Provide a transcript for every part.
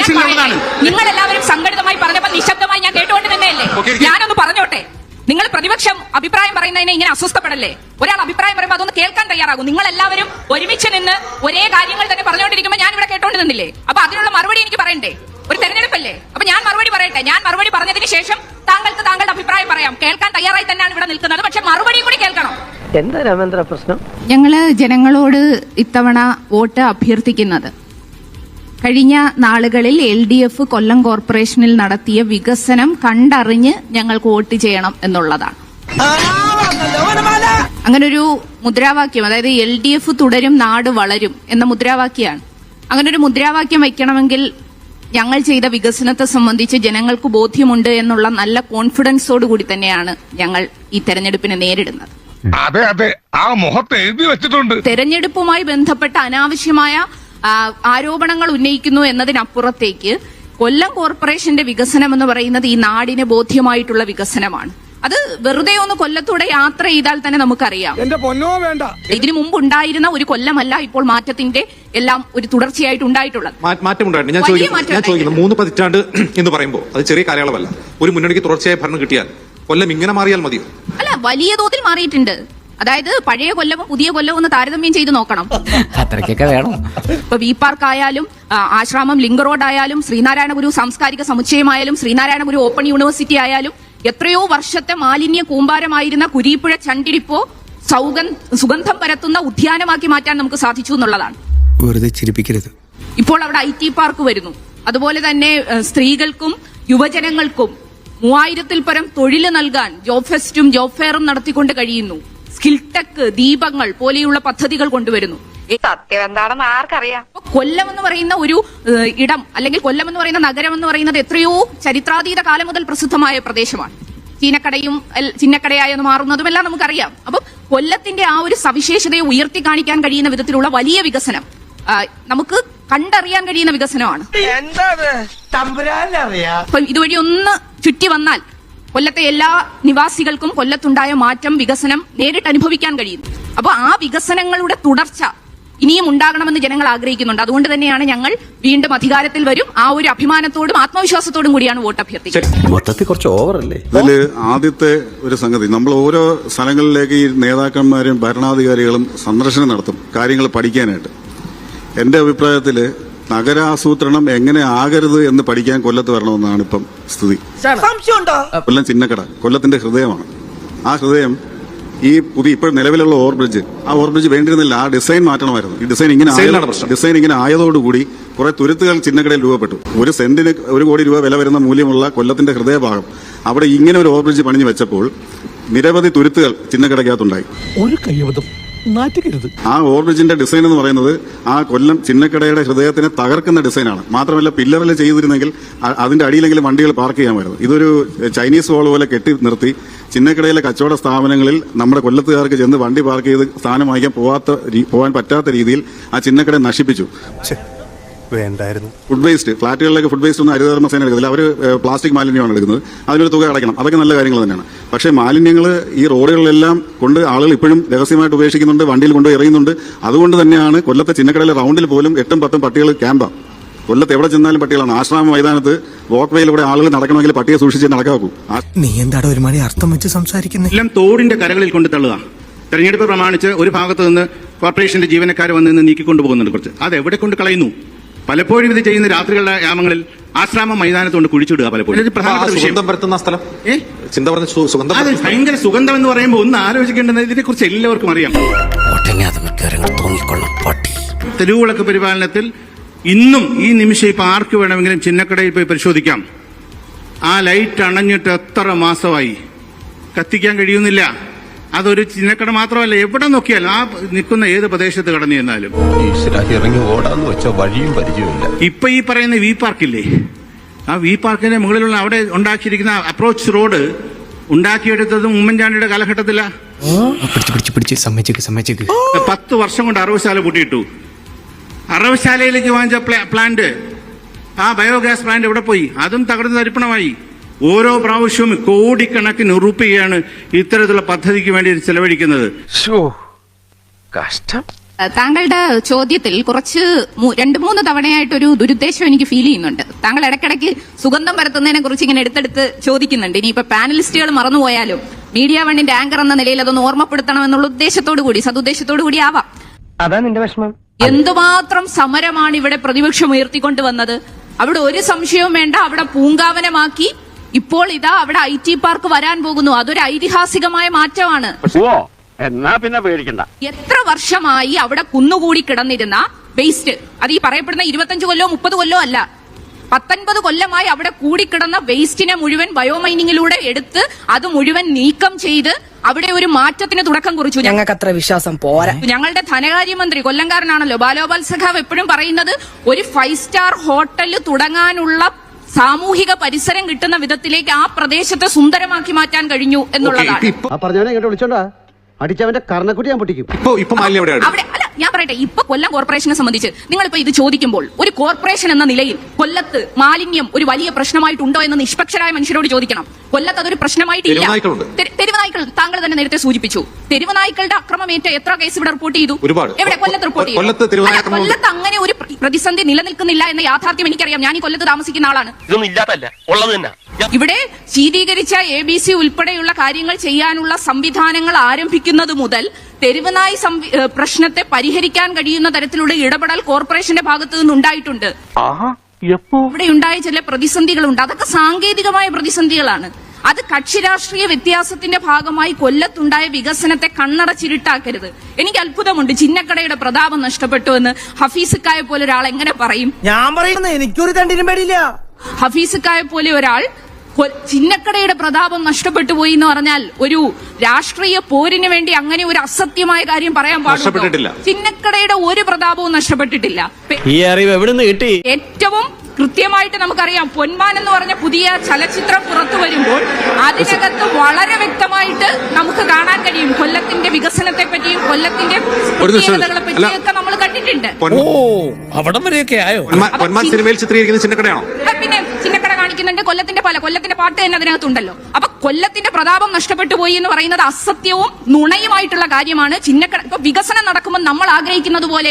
ആവശ്യമുള്ളതാണ് നിങ്ങൾ എല്ലാവരും സംഘടിതമായി പറഞ്ഞപ്പോൾ നിശബ്ദമായി ഞാൻ കേട്ടുകൊണ്ട് തന്നെയല്ലേ. ഞാനൊന്ന് പറഞ്ഞോട്ടെ? നിങ്ങൾ പ്രതിപക്ഷം അഭിപ്രായം പറയുന്നതിനെ ഇങ്ങനെ അസ്വസ്ഥപ്പെടല്ലേ? ഒരാൾ അഭിപ്രായം പറയുമ്പോൾ അതൊന്ന് കേൾക്കാൻ തയ്യാറാകും. നിങ്ങൾ എല്ലാവരും ഒരുമിച്ച് നിന്ന് ഒരേ കാര്യങ്ങൾ തന്നെ പറഞ്ഞുകൊണ്ടിരിക്കുമ്പോൾ ഞാൻ ഇവിടെ കേട്ടോണ്ട് നിന്നില്ലേ? അപ്പൊ അതിനുള്ള മറുപടി എനിക്ക് പറയണ്ടേ? ഒരു തെരഞ്ഞെടുപ്പല്ലേ? അപ്പൊ ഞാൻ മറുപടി പറയട്ടെ? ഞാൻ മറുപടി പറഞ്ഞതിന് ശേഷം താങ്കൾക്ക് താങ്കളുടെ അഭിപ്രായം പറയാം. കേൾക്കാൻ തയ്യാറായി തന്നെയാണ് ഇവിടെ നിൽക്കുന്നത്. പക്ഷെ മറുപടി കൂടി കേൾക്കണം. എന്താ രാമേന്ദ്ര പ്രശ്നം? ഞങ്ങൾ ജനങ്ങളോട് ഇത്തവണ വോട്ട് അഭ്യർത്ഥിക്കുന്നത്. കഴിഞ്ഞ നാളുകളിൽ എൽ ഡി എഫ് കൊല്ലം കോർപ്പറേഷനിൽ നടത്തിയ വികസനം കണ്ടറിഞ്ഞ് ഞങ്ങൾക്ക് വോട്ട് ചെയ്യണം എന്നുള്ളതാണ്. അങ്ങനൊരു മുദ്രാവാക്യം അതായത് എൽ ഡി എഫ് തുടരും നാട് വളരും എന്ന മുദ്രാവാക്യമാണ്. അങ്ങനൊരു മുദ്രാവാക്യം വയ്ക്കണമെങ്കിൽ ഞങ്ങൾ ചെയ്ത വികസനത്തെ സംബന്ധിച്ച് ജനങ്ങൾക്ക് ബോധ്യമുണ്ട് എന്നുള്ള നല്ല കോൺഫിഡൻസോട് കൂടി തന്നെയാണ് ഞങ്ങൾ ഈ തെരഞ്ഞെടുപ്പിനെ നേരിടുന്നത്. അതെ അതെ. ആ മുഖത്ത് എഴുതി വെച്ചിട്ടുണ്ട്. തെരഞ്ഞെടുപ്പുമായി ബന്ധപ്പെട്ട അനാവശ്യമായ ആരോപണങ്ങൾ ഉന്നയിക്കുന്നു എന്നതിനപ്പുറത്തേക്ക് കൊല്ലം കോർപ്പറേഷന്റെ വികസനം എന്ന് പറയുന്നത് ഈ നാടിന് ബോധ്യമായിട്ടുള്ള വികസനമാണ്. അത് വെറുതെ ഒന്ന് കൊല്ലത്തൂടെ യാത്ര ചെയ്താൽ തന്നെ നമുക്കറിയാം. എന്റെ പൊന്നോ വേണ്ട. ഇതിനു മുമ്പ് ഉണ്ടായിരുന്ന ഒരു കൊല്ലമല്ല ഇപ്പോൾ മാറ്റത്തിന്റെ എല്ലാം ഒരു തുടർച്ചയായിട്ട് ഉണ്ടായിട്ടുള്ളത്. മാറ്റം മാറ്റമുണ്ടായിട്ടുണ്ട്. ഞാൻ ചോദിക്കുന്നു മൂന്ന് പതിറ്റാണ്ട് എന്ന് പറയുമ്പോൾ അത് ചെറിയ കാലയളവല്ല. ഒരു മുന്നണിക്ക് തുടർച്ചയായ ഭരണം കിട്ടിയാൽ കൊല്ലം ഇങ്ങനെ മാറിയാൽ മതിയോ? അല്ല വലിയ തോതിൽ മാറിയിട്ടുണ്ട്. അതായത് പഴയ കൊല്ലവും പുതിയ കൊല്ലവും ഒന്ന് താരതമ്യം ചെയ്ത് നോക്കണം. അത്രയ്ക്കൊക്കെ വേണം. ഇപ്പൊ വി പാർക്ക് ആയാലും ആശ്രമം ലിങ്ക് റോഡ് ആയാലും ശ്രീനാരായണ ഗുരു സാംസ്കാരിക സമുച്ചയമായാലും ശ്രീനാരായണ ഗുരു ഓപ്പൺ യൂണിവേഴ്സിറ്റി ആയാലും എത്രയോ വർഷത്തെ മാലിന്യ കൂമ്പാരമായിരുന്ന കുരീപ്പുഴ ചണ്ടിരിപ്പോ സുഗന്ധം പരത്തുന്ന ഉദ്യാനമാക്കി മാറ്റാൻ നമുക്ക് സാധിച്ചു എന്നുള്ളതാണ്. വെറുതെ ചിരിപ്പിക്കരുത്. ഇപ്പോൾ അവിടെ ഐ ടി പാർക്ക് വരുന്നു. അതുപോലെ തന്നെ സ്ത്രീകൾക്കും യുവജനങ്ങൾക്കും മൂവായിരത്തിൽ പരം തൊഴിൽ നൽകാൻ ജോബ് ഫെസ്റ്റും ജോബ് ഫെയറും നടത്തിക്കൊണ്ട് കഴിയുന്നു. സ്കിൽ ടെക് ദീപങ്ങൾ പോലെയുള്ള പദ്ധതികൾ കൊണ്ടുവരുന്നു. സത്യം എന്താണെന്ന് ആർക്കറിയാം? അപ്പൊ കൊല്ലം എന്ന് പറയുന്ന ഒരു ഇടം അല്ലെങ്കിൽ കൊല്ലം എന്ന് പറയുന്ന നഗരം എന്ന് പറയുന്നത് എത്രയോ ചരിത്രാതീത കാലം മുതൽ പ്രസിദ്ധമായ പ്രദേശമാണ്. ചീനക്കടയും എൽ- ചിന്നക്കടയായി എന്ന് മാറുന്നതുമെല്ലാം നമുക്കറിയാം. അപ്പം കൊല്ലത്തിന്റെ ആ ഒരു സവിശേഷതയെ ഉയർത്തി കാണിക്കാൻ കഴിയുന്ന വിധത്തിലുള്ള വലിയ വികസനം നമുക്ക് കണ്ടറിയാൻ കഴിയുന്ന വികസനമാണ്. ഇതുവഴി ഒന്ന് ചുറ്റി വന്നാൽ കൊല്ലത്തെ എല്ലാ നിവാസികൾക്കും കൊല്ലത്തുണ്ടായ മാറ്റം വികസനം നേരിട്ട് അനുഭവിക്കാൻ കഴിയുന്നു അപ്പോൾ ആ വികസനങ്ങളുടെ തുടർച്ച ഇനിയും ഉണ്ടാകണമെന്ന് ജനങ്ങൾ ആഗ്രഹിക്കുന്നുണ്ട്. അതുകൊണ്ട് തന്നെയാണ് ഞങ്ങൾ വീണ്ടും അധികാരത്തിൽ വരും. ആ ഒരു അഭിമാനത്തോടും ആത്മവിശ്വാസത്തോടും കൂടിയാണ് വോട്ട് അഭ്യർത്ഥിക്കുന്നത്. മൊത്തത്തിൽ കുറച്ച് ഓവറല്ലേ? ഇതിൽ ആദ്യത്തെ ഒരു സംഗതി നമ്മൾ ഓരോ സ്ഥലങ്ങളിലേക്ക് ഈ നേതാക്കന്മാരും ഭരണാധികാരികളും സന്ദർശനം നടത്തും കാര്യങ്ങൾ പഠിക്കാനായിട്ട്. എന്റെ അഭിപ്രായത്തിൽ നഗരാസൂത്രണം എങ്ങനെ ആകരുത് എന്ന് പഠിക്കാൻ കൊല്ലത്ത് വരണമെന്നാണ് ഇപ്പം സ്ഥിതി. കൊല്ലം ചിന്നക്കട കൊല്ലത്തിന്റെ ഹൃദയമാണ്. ആ ഹൃദയം ഈ പുതിയ ഇപ്പോൾ നിലവിലുള്ള ഓവർ ബ്രിഡ്ജ് ആ ഓവർ ബ്രിഡ്ജ് വേണ്ടിയിരുന്നില്ല ആ ഡിസൈൻ മാറ്റണമായിരുന്നു ഈ ഡിസൈൻ ഇങ്ങനെ. ഡിസൈൻ ഇങ്ങനെ ആയതോടുകൂടി കുറെ തുരുത്തുകൾ ചിന്നക്കടയിൽ രൂപപ്പെട്ടു. ഒരു സെന്റിന് ഒരു കോടി രൂപ വില വരുന്ന മൂല്യമുള്ള കൊല്ലത്തിന്റെ ഹൃദയഭാഗം അവിടെ ഇങ്ങനെ ഒരു ഓവർ ബ്രിഡ്ജ് പണിഞ്ഞു വെച്ചപ്പോൾ നിരവധി തുരുത്തുകൾ ചിന്നക്കടയ്ക്കകത്തുണ്ടായി. ഒരു കയ്യബദ്ധം നാറ്റുകരുത് ആ ഓർബിജിന്റെ ഡിസൈൻ എന്ന് പറയുന്നത് ആ കൊല്ലം ചിന്നക്കടയുടെ ഹൃദയത്തിനെ തകർക്കുന്ന ഡിസൈനാണ്. മാത്രമല്ല പില്ലറിൽ ചെയ്തിരുന്നെങ്കിൽ അതിന്റെ അടിയിലെങ്കിലും വണ്ടികൾ പാർക്ക് ചെയ്യാമായിരുന്നു. ഇതൊരു ചൈനീസ് വാൾ പോലെ കെട്ടി നിർത്തി ചിന്നക്കടയിലെ കച്ചവട സ്ഥാപനങ്ങളിൽ നമ്മുടെ കൊല്ലത്തുകാർക്ക് ചെന്ന് വണ്ടി പാർക്ക് ചെയ്ത് സ്ഥാനം വാങ്ങിക്കാൻ പോവാത്ത പോകാൻ പറ്റാത്ത രീതിയിൽ ആ ചിന്നക്കട നശിപ്പിച്ചു. വേണ്ടായിരുന്നു. ഫുഡ് വേസ്റ്റ് ഫ്ളാറ്റുകളിലേക്ക് ഫുഡ് വേസ്റ്റ് ഒന്നും ഹരിതകർമ്മ സേന എടുക്കുന്നില്ല. അവർ പ്ലാസ്റ്റിക് മാലിന്യമാണ് എടുക്കുന്നത്. അതിനൊരു തുക അടയ്ക്കണം. അതൊക്കെ നല്ല കാര്യങ്ങൾ തന്നെയാണ്. പക്ഷേ മാലിന്യങ്ങൾ ഈ റോഡുകളിലെല്ലാം കൊണ്ട് ആളുകൾ ഇപ്പോഴും രഹസ്യമായിട്ട് ഉപേക്ഷിക്കുന്നുണ്ട് വണ്ടിയിൽ കൊണ്ട് എറിയുന്നുണ്ട്. അതുകൊണ്ട് തന്നെയാണ് കൊല്ലത്തെ ചിന്നക്കടയിലെ റൗണ്ടിൽ പോലും എട്ടും പത്തും പട്ടികൾ ക്യാമ്പാണ് കൊല്ലത്ത് എവിടെ ചെന്നാലും പട്ടികളാണ്. ആശ്രാമ മൈതാനത്ത് വോക്ക് വേയിലൂടെ ആളുകൾ നടക്കണമെങ്കിൽ പട്ടിയെ സൂക്ഷിച്ച് നടക്കാക്കും നീ എന്താടാ ഒരു മണി അർത്ഥം വെച്ച് സംസാരിക്കുന്നത് എല്ലാം തോടിന്റെ കരകളിൽ കൊണ്ട് തള്ളുക. തെരഞ്ഞെടുപ്പ് പ്രമാണിച്ച് ഒരു ഭാഗത്ത് നിന്ന് കോർപ്പറേഷന്റെ ജീവനക്കാർ വന്ന് നിന്ന് നീക്കിക്കൊണ്ടു പോകുന്നുണ്ട് കുറച്ച്. അത് എവിടെ കൊണ്ട് കളയുന്നു? പലപ്പോഴും ഇത് ചെയ്യുന്ന രാത്രികളുടെ യാമങ്ങളിൽ ആശ്രാമ മൈതാനത്ത് കൊണ്ട് കുഴിച്ചിടുക പലപ്പോഴും. സുഗന്ധം പരത്തുന്ന സ്ഥലം? ഏ? ചിന്ത പറഞ്ഞ സുഗന്ധം അത് ഭയങ്കര സുഗന്ധം എന്ന് പറയുമ്പോൾ ഒന്ന് ആലോചിക്കേണ്ടത് ഇതിനെ കുറിച്ച് എല്ലാവർക്കും അറിയാം. തെരുവുവിളക്ക് പരിപാലനത്തിൽ ഇന്നും ഈ നിമിഷം ഇപ്പൊ ആർക്ക് വേണമെങ്കിലും ചിന്നക്കടയിൽ പോയി പരിശോധിക്കാം. ആ ലൈറ്റ് അണഞ്ഞിട്ട് എത്ര മാസമായി? കത്തിക്കാൻ കഴിയുന്നില്ല. അതൊരു ചിഹ്നക്കട മാത്രമല്ല എവിടെ നോക്കിയാലും ആ നിൽക്കുന്ന ഏത് പ്രദേശത്ത് കടന്നു ചെന്നാലും. ഇറങ്ങി ഓടാന്ന് വെച്ച വഴിയും പരിചയമില്ല ഇപ്പൊ ഈ പറയുന്ന വി പാർക്കില്ലേ? ആ വി പാർക്കിന്റെ മുകളിലുള്ള അവിടെ ഉണ്ടാക്കിയിരിക്കുന്ന അപ്രോച്ച് റോഡ് ഉണ്ടാക്കിയെടുത്തതും ഉമ്മൻചാണ്ടിയുടെ കാലഘട്ടത്തിലാ. പത്ത് വർഷം കൊണ്ട് അറവശാല പൂട്ടിയിട്ടു. അറവശാലയിലേക്ക് വാങ്ങിച്ച പ്ലാ- പ്ലാന്റ് ആ ബയോഗ്യാസ് പ്ലാന്റ് എവിടെ പോയി? അതും തകർന്ന് തരിപ്പണമായി. ഓരോ പ്രാവശ്യവും കോടിക്കണക്കിന് ഉറുപ്പികയാണ് ഇത്തരത്തിലുള്ള പദ്ധതിക്ക് വേണ്ടി ചെലവഴിക്കുന്നത്. കഷ്ടം. താങ്കളുടെ ചോദ്യത്തിൽ കുറച്ച് രണ്ട് മൂന്ന് തവണയായിട്ടൊരു ദുരുദ്ദേശം എനിക്ക് ഫീൽ ചെയ്യുന്നുണ്ട്. താങ്കൾ ഇടയ്ക്കിടയ്ക്ക് സുഗന്ധം പരത്തുന്നതിനെ കുറിച്ച് ഇങ്ങനെ എടുത്തെടുത്ത് ചോദിക്കുന്നുണ്ട്. ഇനിയിപ്പോ പാനലിസ്റ്റുകൾ മറന്നുപോയാലും മീഡിയ വണ്ണിന്റെ ആങ്കർ എന്ന നിലയിൽ അതൊന്ന് ഓർമ്മപ്പെടുത്തണം എന്നുള്ള ഉദ്ദേശത്തോടു കൂടി സതുദ്ദേശത്തോടു കൂടി ആവാം. അതാ നിന്റെ വിഷമം. എന്തുമാത്രം സമരമാണ് ഇവിടെ പ്രതിപക്ഷം ഉയർത്തിക്കൊണ്ടുവന്നത് അവിടെ ഒരു സംശയവും വേണ്ട അവിടെ പൂങ്കാവനമാക്കി ഇപ്പോൾ ഇതാ അവിടെ ഐ ടി പാർക്ക് വരാൻ പോകുന്നു. അതൊരു ഐതിഹാസികമായ മാറ്റമാണ്. എന്നാ പിന്നെ പേടിക്കണ്ട. എത്ര വർഷമായി അവിടെ കുന്നുകൂടി കിടന്നിരുന്ന വേസ്റ്റ് അത് ഈ പറയപ്പെടുന്ന ഇരുപത്തഞ്ച് കൊല്ലോ മുപ്പത് കൊല്ലോ അല്ല. പത്തൊൻപത് കൊല്ലമായി അവിടെ കൂടിക്കിടന്ന വേസ്റ്റിനെ മുഴുവൻ ബയോമൈനിങ്ങിലൂടെ എടുത്ത് അത് മുഴുവൻ നീക്കം ചെയ്ത് അവിടെ ഒരു മാറ്റത്തിന് തുടക്കം കുറിച്ചു. ഞങ്ങൾ ഞങ്ങൾക്ക് അത്ര വിശ്വാസം പോരാ. ഞങ്ങളുടെ ധനകാര്യമന്ത്രി കൊല്ലംകാരനാണല്ലോ ബാലോപാൽ സഖാവ് എപ്പോഴും പറയുന്നത് ഒരു ഫൈവ് സ്റ്റാർ ഹോട്ടൽ തുടങ്ങാനുള്ള സാമൂഹിക പരിസരം കിട്ടുന്ന വിധത്തിലേക്ക് ആ പ്രദേശത്തെ സുന്ദരമാക്കി മാറ്റാൻ കഴിഞ്ഞു എന്നുള്ളതാണ്. പറഞ്ഞവനെ വിളിച്ചോണ്ടാ. അടിച്ചവന്റെ കർണക്കുട്ടി ഞാൻ പൊട്ടിക്കും. ഇപ്പൊ ഇപ്പൊ മാലിന്യം എവിടെയാണ്? അവിടെ ഞാൻ പറയട്ടെ ഇപ്പൊ കൊല്ലം കോർപ്പറേഷനെ സംബന്ധിച്ച് നിങ്ങളിപ്പോ ഇത് ചോദിക്കുമ്പോൾ ഒരു കോർപ്പറേഷൻ എന്ന നിലയിൽ കൊല്ലത്ത് മാലിന്യം ഒരു വലിയ പ്രശ്നമായിട്ടുണ്ടോ എന്ന് നിഷ്പക്ഷരായ മനുഷ്യരോട് ചോദിക്കണം. കൊല്ലത്ത് അതൊരു പ്രശ്നമായിട്ടില്ല. തെരുവുനായ്ക്കൾ താങ്കൾ തന്നെ നേരത്തെ സൂചിപ്പിച്ചു. തെരുവുനായ്ക്കളുടെ അക്രമമേറ്റ എത്ര കേസ് ഇവിടെ റിപ്പോർട്ട് ചെയ്തു? എവിടെ കൊല്ലത്ത് റിപ്പോർട്ട് ചെയ്തു? കൊല്ലത്ത് അങ്ങനെ ഒരു പ്രതിസന്ധി നിലനിൽക്കുന്നില്ല എന്ന യാഥാർത്ഥ്യം എനിക്കറിയാം. ഞാൻ ഈ കൊല്ലത്ത് താമസിക്കുന്ന ആളാണ്. ഇവിടെ ശീതീകരിച്ച എ ബി സി ഉൾപ്പെടെയുള്ള കാര്യങ്ങൾ ചെയ്യാനുള്ള സംവിധാനങ്ങൾ ആരംഭിക്കുന്നത് മുതൽ തെരുവുനായി പ്രശ്നത്തെ പരിഹരിക്കാൻ കഴിയുന്ന തരത്തിലുള്ള ഇടപെടൽ കോർപ്പറേഷന്റെ ഭാഗത്തു നിന്നുണ്ടായിട്ടുണ്ട്. ഇവിടെ ഉണ്ടായ ചില പ്രതിസന്ധികളുണ്ട്. അതൊക്കെ സാങ്കേതികമായ പ്രതിസന്ധികളാണ്. അത് കക്ഷി രാഷ്ട്രീയ വ്യത്യാസത്തിന്റെ ഭാഗമായി കൊല്ലത്തുണ്ടായ വികസനത്തെ കണ്ണടച്ചിരുട്ടാക്കരുത്. എനിക്ക് അത്ഭുതമുണ്ട് ചിന്നക്കടയുടെ പ്രതാപം നഷ്ടപ്പെട്ടു എന്ന് ഹഫീസുക്കായ പോലെ ഒരാൾ എങ്ങനെ പറയും? ഞാൻ പറയുന്നത് എനിക്കൊരു തണ്ടിനും പേടിയില്ല. ഹഫീസുക്കായ പോലെ ഒരാൾ ചിന്നക്കടയുടെ പ്രതാപം നഷ്ടപ്പെട്ടു പോയി എന്ന് പറഞ്ഞാൽ ഒരു രാഷ്ട്രീയ പോരിന് വേണ്ടി അങ്ങനെ ഒരു അസത്യമായ കാര്യം പറയാൻ പാടില്ല ചിന്നക്കടയുടെ ഒരു പ്രതാപവും നഷ്ടപ്പെട്ടിട്ടില്ല. ഈ അറിവ് എവിടുന്ന് കിട്ടി? ഏറ്റവും കൃത്യമായിട്ട് നമുക്കറിയാം. പൊന്മാൻ എന്ന് പറഞ്ഞ പുതിയ ചലച്ചിത്രം പുറത്തു വരുമ്പോൾ അതിനകത്ത് വളരെ വ്യക്തമായിട്ട് നമുക്ക് കാണാൻ കഴിയും. കൊല്ലത്തിന്റെ വികസനത്തെ പറ്റിയും കൊല്ലത്തിന്റെ. പ്രത്യേകതകളെ പറ്റിയൊക്കെ നമ്മൾ കണ്ടിട്ടുണ്ട്. ഓ അവിടം വരെയൊക്കെ ആയോ? പൊന്മാ- പൊന്മാൻ സിനിമയിൽ ചിത്രീകരിക്കുന്ന ചിന്നക്കടയാണോ? പിന്നെ കാണിക്കുന്നുണ്ട്. കൊല്ലത്തിന്റെ പല കൊല്ലത്തിന്റെ പാട്ട് തന്നെ അതിനകത്തുണ്ടല്ലോ. അപ്പൊ കൊല്ലത്തിന്റെ പ്രതാപം നഷ്ടപ്പെട്ടു പോയി എന്ന് പറയുന്നത് അസത്യവും നുണയുമായിട്ടുള്ള കാര്യമാണ്. ചിന്നക്കട ഇപ്പൊ വികസനം നടക്കുമ്പോൾ നമ്മൾ ആഗ്രഹിക്കുന്നത് പോലെ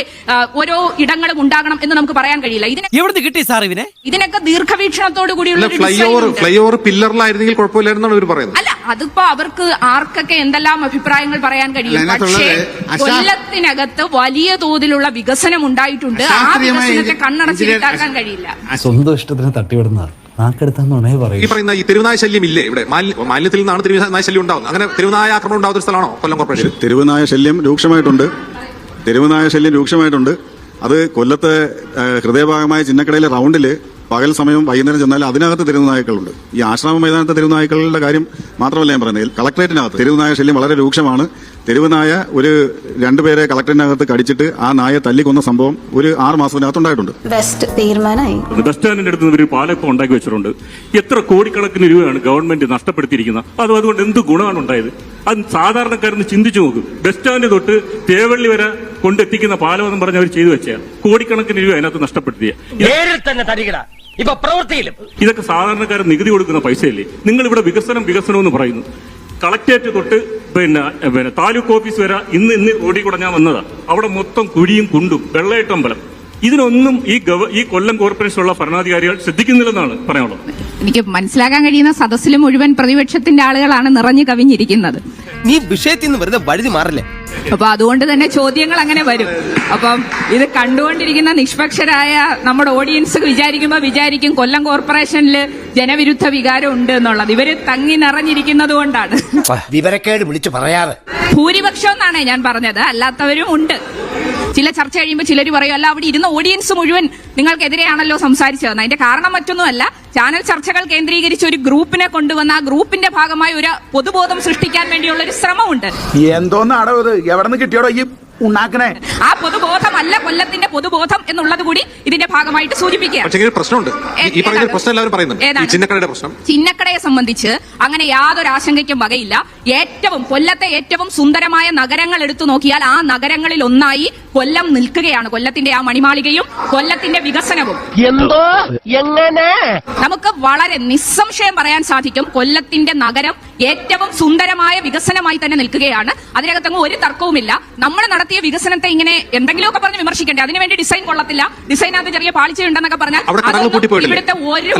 ഓരോ ഇടങ്ങളും ഉണ്ടാകണം എന്ന് നമുക്ക് പറയാൻ കഴിയില്ല. ഇതിനെ എവിടുന്ന് കിട്ടി സാർ ഇവനെ ഇതിനൊക്കെ ദീർഘവീക്ഷണത്തോടു കൂടിയുള്ള അല്ല ഒരു fly design over fly over പില്ലറിലായിരുന്നെങ്കിൽ കുഴപ്പമില്ലായിരുന്നാണ് ഇവർ പറയുന്നത്. അല്ല അതിപ്പോ അവർക്ക് ആർക്കൊക്കെ എന്തെല്ലാം അഭിപ്രായങ്ങൾ പറയാൻ കഴിയും. പക്ഷേ കൊല്ലത്തിനകത്ത് വലിയ തോതിലുള്ള വികസനം ഉണ്ടായിട്ടുണ്ട്. ആ വികസനത്തെ കണ്ണടച്ച് കണ്ണടച്ചിട്ടാക്കാൻ കഴിയില്ല. സ്വന്തം ഇഷ്ടത്തിന് തട്ടിവിടുന്നതാണ്. നാക്കെടുത്താന്നുണേ ഈ പറയൂ. പറയുന്ന ഈ തിരുവനായ ശല്യം ഇല്ലേ ഇവിടെ? മാലി- മാലിന്യത്തിൽ നിന്നാണ് തിരുവനായ ശല്യം ഉണ്ടാവുന്നത്. അങ്ങനെ തിരുവനായ ആക്രമണം ഉണ്ടാവുന്ന ഒരു സ്ഥലമാണോ കൊല്ലം കോർപ്പറേഷൻ? തിരുവനായ ശല്യം രൂക്ഷമായിട്ടുണ്ട്. തിരുവനായ ശല്യം രൂക്ഷമായിട്ടുണ്ട്. അത് കൊല്ലത്തെ ഹൃദയഭാഗമായ ചിന്നക്കടയിലെ റൗണ്ടിൽ പകൽ സമയം വൈകുന്നേരം ചെന്നാൽ അതിനകത്ത് തെരുവ് നായ്ക്കളുണ്ട്. ഈ ആശ്രമ മൈതാനത്തെ തെരുവുനായ്ക്കളുടെ കാര്യം മാത്രമല്ല ഞാൻ പറയുന്നത് കളക്ടറേറ്റിനകത്ത് തെരുവ് നായ ശല്യം വളരെ രൂക്ഷമാണ്. തെരുവ് നായ ഒരു രണ്ടുപേരെ കളക്ടറിനകത്ത് കടിച്ചിട്ട് ആ നായ തല്ലിക്കൊന്ന സംഭവം ഒരു ആറ് മാസത്തിനകത്ത് ഉണ്ടായിട്ടുണ്ട് ബെസ്റ്റ് തീരുമാനമായി ബസ് സ്റ്റാൻഡിന്റെ അടുത്ത് ഒരു പാലപ്പം ഉണ്ടാക്കി വെച്ചിട്ടുണ്ട്. എത്ര കോടിക്കണക്കിന് രൂപയാണ് ഗവൺമെന്റ് നഷ്ടപ്പെടുത്തിയിരിക്കുന്നത്. അത് അതുകൊണ്ട് എന്ത് ഗുണമാണ് ഉണ്ടായത്? അത് സാധാരണക്കാരന് ചിന്തിച്ചു നോക്കും. ബസ് സ്റ്റാൻഡ് തൊട്ട് തേവള്ളി വരെ കൊണ്ടെത്തിക്കുന്ന പാലം എന്ന് പറഞ്ഞ് അവർ ചെയ്തു വെച്ചാൽ കോടിക്കണക്കിന് രൂപ അതിനകത്ത് നഷ്ടപ്പെടുത്തിയ. തന്നെ തരികട. ഇപ്പൊ പ്രവൃത്തിയിലും. ഇതൊക്കെ സാധാരണക്കാരൻ നികുതി കൊടുക്കുന്ന പൈസയല്ലേ? നിങ്ങൾ ഇവിടെ വികസനം വികസനം എന്ന് പറയുന്നു. കളക്ടറേറ്റ് തൊട്ട് പിന്നെ താലൂക്ക് ഓഫീസ് വരെ ഇന്ന് ഇന്ന് ഓടി കൂടെ ഞാൻ വന്നതാ. അവിടെ മൊത്തം കുഴിയും കുണ്ടും വെള്ളയട്ടമ്പലം. ഇതിനൊന്നും ഈ ഗവ ഈ കൊല്ലം കോർപ്പറേഷനുള്ള ഭരണാധികാരികൾ ശ്രദ്ധിക്കുന്നില്ലെന്നാണ് പറയാനുള്ളത്. എനിക്ക് മനസ്സിലാക്കാൻ കഴിയുന്ന സദസ്സിൽ മുഴുവൻ പ്രതിപക്ഷത്തിന്റെ ആളുകളാണ് നിറഞ്ഞു കവിഞ്ഞിരിക്കുന്നത്. നീ വിഷയത്തിൽ നിന്ന് വെറുതെ വഴുതി മാറില്ലേ? അപ്പൊ അതുകൊണ്ട് തന്നെ ചോദ്യങ്ങൾ അങ്ങനെ വരും. അപ്പം ഇത് കണ്ടുകൊണ്ടിരിക്കുന്ന നിഷ്പക്ഷരായ നമ്മുടെ ഓഡിയൻസ് വിചാരിക്കുമ്പോ വിചാരിക്കും കൊല്ലം കോർപ്പറേഷനിൽ ജനവിരുദ്ധ വികാരം ഉണ്ട് എന്നുള്ളത്. ഇവർ തങ്ങി നിറഞ്ഞിരിക്കുന്നത് കൊണ്ടാണ്. വിവരക്കേട് വിളിച്ചു പറയാതെ ഭൂരിപക്ഷം എന്നാണ് ഞാൻ പറഞ്ഞത്. അല്ലാത്തവരും ഉണ്ട്. ചില ചർച്ച കഴിയുമ്പോൾ ചിലർ പറയും അല്ല അവിടെ ഇരുന്ന ഓഡിയൻസ് മുഴുവൻ നിങ്ങൾക്കെതിരെയാണല്ലോ സംസാരിച്ചതെന്ന് അതിന്റെ കാരണം മറ്റൊന്നുമല്ല ചാനൽ ചർച്ചകൾ കേന്ദ്രീകരിച്ച് ഒരു ഗ്രൂപ്പിനെ കൊണ്ടുവന്ന ആ ഗ്രൂപ്പിന്റെ ഭാഗമായി ഒരു പൊതുബോധം സൃഷ്ടിക്കാൻ വേണ്ടിയുള്ള ഒരു ശ്രമമുണ്ട് എന്തോന്നാടോ ഇത്? എവിടെ നിന്ന് കിട്ടിയോടോ ഈ ഉണ്ടാക്കണേ ആ പൊതുബോധമല്ല കൊല്ലത്തിന്റെ പൊതുബോധം എന്നുള്ളത് കൂടി ഇതിന്റെ ഭാഗമായിട്ട് സൂചിപ്പിക്കുക പ്രശ്നമുണ്ട്. ഈ- പറയുന്ന പ്രശ്നം എല്ലാവരും പറയുന്നുണ്ട്. ഈ ചിന്നക്കടയുടെ പ്രശ്നം. ചിന്നക്കടയെ സംബന്ധിച്ച് അങ്ങനെ യാതൊരു ആശങ്കയ്ക്കും വകയില്ല. ഏറ്റവും കൊല്ലത്തെ ഏറ്റവും സുന്ദരമായ നഗരങ്ങൾ എടുത്തു നോക്കിയാൽ ആ നഗരങ്ങളിൽ ഒന്നായി കൊല്ലം നിൽക്കുകയാണ്. കൊല്ലത്തിന്റെ ആ മണിമാളികയും കൊല്ലത്തിന്റെ വികസനവും. എന്തോ? എങ്ങനെ? നമുക്ക് വളരെ നിസ്സംശയം പറയാൻ സാധിക്കും. കൊല്ലത്തിന്റെ നഗരം ഏറ്റവും സുന്ദരമായ വികസനമായി തന്നെ നിൽക്കുകയാണ്. അതിനകത്തങ്ങ് ഒരു തർക്കവുമില്ല. നമ്മൾ നടത്തിയ വികസനത്തെ ഇങ്ങനെ എന്തെങ്കിലുമൊക്കെ പറഞ്ഞ് വിമർശിക്കേണ്ടത് അതിനു വേണ്ടി ഡിസൈൻ കൊള്ളത്തില്ല. ഡിസൈനകത്ത് ചെറിയ പാളിച്ചയുണ്ടെന്നൊക്കെ പറഞ്ഞാൽ? ഇവിടുത്തെ ഒരു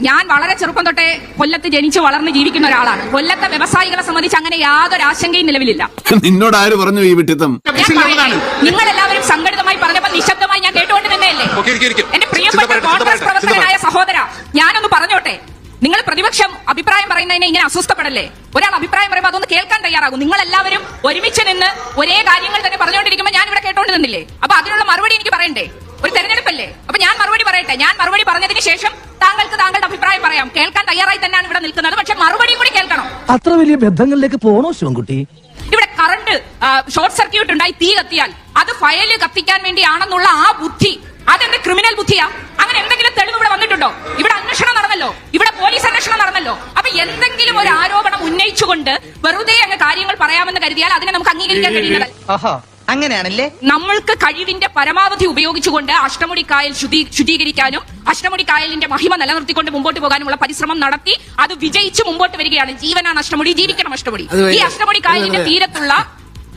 ഞാൻ വളരെ ചെറുപ്പം തൊട്ടേ കൊല്ലത്ത് ജനിച്ചു വളർന്ന് ജീവിക്കുന്ന ഒരാളാണ്. കൊല്ലത്തെ വ്യവസായികളെ സംബന്ധിച്ച് അങ്ങനെ യാതൊരു ആശങ്കയും നിലവിലില്ല. നിന്നോട് ആര് പറഞ്ഞു ഈ വിട്ടിത്തം? നിങ്ങൾ എല്ലാവരും സംഘടിതമായി പറഞ്ഞപ്പോൾ നിശബ്ദമായി ഞാൻ കേട്ടുകൊണ്ട് നിന്നേയല്ലേ ഓക്കേ, ഇരിക്ക്, ഇരിക്ക്. എന്റെ പ്രിയപ്പെട്ട കോൺഗ്രസ് പ്രവർത്തകനായ സഹോദര ഞാനൊന്ന് പറഞ്ഞോട്ടെ. നിങ്ങൾ പ്രതിപക്ഷം അഭിപ്രായം പറയുന്നതിനെ ഇങ്ങനെ അസ്വസ്ഥപ്പെടല്ലേ? ഒരാൾ അഭിപ്രായം പറയുമ്പോൾ അതൊന്ന് കേൾക്കാൻ തയ്യാറാകും. നിങ്ങൾ എല്ലാവരും ഒരുമിച്ച് നിന്ന് ഒരേ കാര്യങ്ങൾ തന്നെ പറഞ്ഞുകൊണ്ടിരിക്കുമ്പോൾ ഞാൻ ഇവിടെ കേട്ടോണ്ട് നിന്നില്ലേ? അപ്പൊ അതിനുള്ള മറുപടി എനിക്ക് പറയണ്ടേ? ഒരു തെരഞ്ഞെടുപ്പല്ലേ? അപ്പൊ ഞാൻ മറുപടി പറയട്ടെ? ഞാൻ മറുപടി പറഞ്ഞതിന് ശേഷം താങ്കൾക്ക് താങ്കളുടെ അഭിപ്രായം പറയാം. കേൾക്കാൻ തയ്യാറായി തന്നെയാണ് ഇവിടെ നിൽക്കുന്നത്. പക്ഷെ മറുപടിയും കൂടി കേൾക്കണം. അത്ര വലിയ ബന്ധങ്ങളിലേക്ക് പോണോ ശിവൻകുട്ടി? ഇവിടെ കറണ്ട് ഷോർട്ട് സർക്യൂട്ട് ഉണ്ടായി തീ കത്തിയാൽ. അത് ഫയൽ കത്തിക്കാൻ വേണ്ടിയാണെന്നുള്ള ആ ബുദ്ധി. അതെന്ത് ക്രിമിനൽ ബുദ്ധിയാ? അങ്ങനെ എന്തെങ്കിലും തെളിവ് ഇവിടെ വന്നിട്ടുണ്ടോ? ഇവിടെ അന്വേഷണം നടന്നല്ലോ. ഇവിടെ പോലീസ് അന്വേഷണം നടന്നല്ലോ. അപ്പൊ എന്തെങ്കിലും ഒരു ആരോപണം ഉന്നയിച്ചുകൊണ്ട് വെറുതെ അങ്ങ് കാര്യങ്ങൾ പറയാമെന്ന് കരുതിയാൽ അതിനെ നമുക്ക് അംഗീകരിക്കാൻ കഴിയുന്നതല്ല. അങ്ങനെയാണല്ലേ? നമ്മൾക്ക് കഴിവിന്റെ പരമാവധി ഉപയോഗിച്ചുകൊണ്ട് അഷ്ടമുടി കായൽ ശുദ്ധീ ശുദ്ധീകരിക്കാനും അഷ്ടമുടി കായലിന്റെ മഹിമ നിലനിർത്തിക്കൊണ്ട് മുമ്പോട്ട് പോകാനുമുള്ള പരിശ്രമം നടത്തി അത് വിജയിച്ച് മുമ്പോട്ട് വരികയാണ്. ജീവനാണ് അഷ്ടമുടി ജീവിക്കണം അഷ്ടമുടി. ഈ അഷ്ടമുടി കായലിന്റെ തീരത്തുള്ള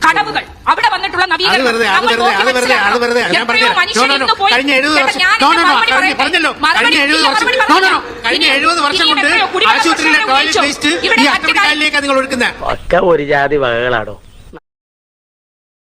കടവുകൾ അവിടെ വന്നിട്ടുള്ള നവീകരണം ഒരു ജാതി വകകളാടോ